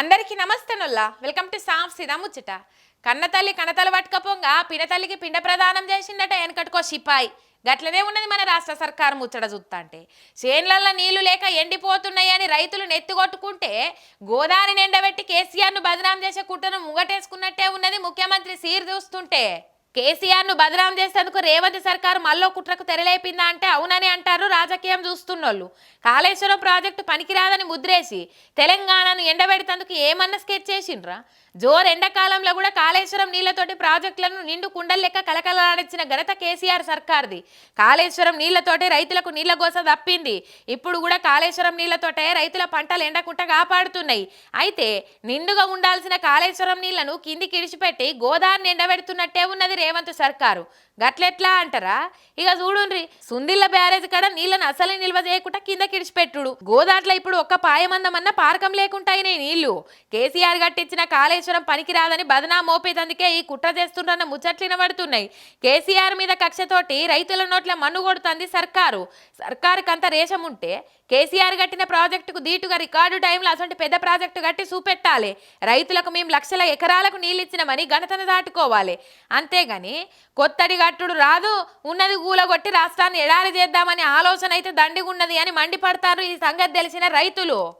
అందరికీ నమస్తేనుల్లా. Welcome to సాఫ్ సిదా ముచ్చట. కన్నతల్లి కన్నతల పట్టుకపోంగా పినతల్లికి పిండ ప్రదానం చేసిందట వెనకట్టుకో సిపాయి. గట్లనే ఉన్నది మన రాష్ట్ర సర్కారు ముచ్చట చూస్తా అంటే చేన్లల్లో నీళ్ళు లేక ఎండిపోతున్నాయని రైతులు నెత్తుకొట్టుకుంటే గోదావరిని ఎండబెట్టి కేసీఆర్ను బదనాం చేసే కుట్రను ముంగటేసుకున్నట్టే ఉన్నది ముఖ్యమంత్రి సీర్ చూస్తుంటే. కేసీఆర్ను బదనాం చేసేందుకు రేవంత్ సర్కారు మల్లో కుట్రకు తెరలేపిందా అంటే అవునని అంటారు రాజకీయం చూస్తున్నోళ్ళు. కాళేశ్వరం ప్రాజెక్టు పనికిరాదని ముద్రేసి తెలంగాణను ఎండబెడతందుకు ఏమన్నా స్కెచ్ చేసిండ్రా? జోర్ ఎండాకాలంలో కూడా కాళేశ్వరం నీళ్ళతోటి ప్రాజెక్టులను నిండు కుండల లెక్క కలకలాడించిన ఘనత కేసీఆర్ సర్కార్ది. కాళేశ్వరం నీళ్ళతోటి రైతులకు నీళ్ళ గోస తప్పింది. ఇప్పుడు కూడా కాళేశ్వరం నీళ్ళతోటే రైతుల పంటలు ఎండకుండా కాపాడుతున్నాయి. అయితే నిండుగా ఉండాల్సిన కాళేశ్వరం నీళ్ళను కిందికి ఇడిచిపెట్టి గోదావరిని ఎండబెడుతున్నట్టే ఉన్నది రేవంత్ సర్కారు. గట్లెట్లా అంటారా? ఇక చూడుండ్రి సుందిల్ల బ్యారేజ్ కాడ నీళ్ళను అసలు నిల్వ చేయకుండా కింద కిడిచిపెట్టుడు. గోదాట్లో ఇప్పుడు ఒక్క పాయమందమన్న పారకం లేకుండా నీళ్ళు. కేసీఆర్ గట్టించిన కాళేశ్వరం పనికిరాదని బదనా మోపేదందుకే ఈ కుట్ర చేస్తుండన్న ముచ్చట్లు పడుతున్నాయి. కేసీఆర్ మీద కక్షతోటి రైతుల నోట్ల మన్ను కొడుతుంది సర్కారు. సర్కారుకి అంత రేషం ఉంటే కేసీఆర్ కట్టిన ప్రాజెక్టుకు దీటుగా రికార్డు టైంలో అసలు పెద్ద ప్రాజెక్టు కట్టి చూపెట్టాలి. రైతులకు మేము లక్షల ఎకరాలకు నీళ్ళిచ్చినామని ఘనతను దాటుకోవాలి. అంతేగాని కొత్తడి గట్టుడు రాదు ఉన్నది కూలగొట్టి రాష్ట్రాన్ని ఎడారి చేద్దామని ఆలోచన అయితే దండిగున్నది అని మండిపడతారు ఈ సంగతి తెలిసిన రైతులు.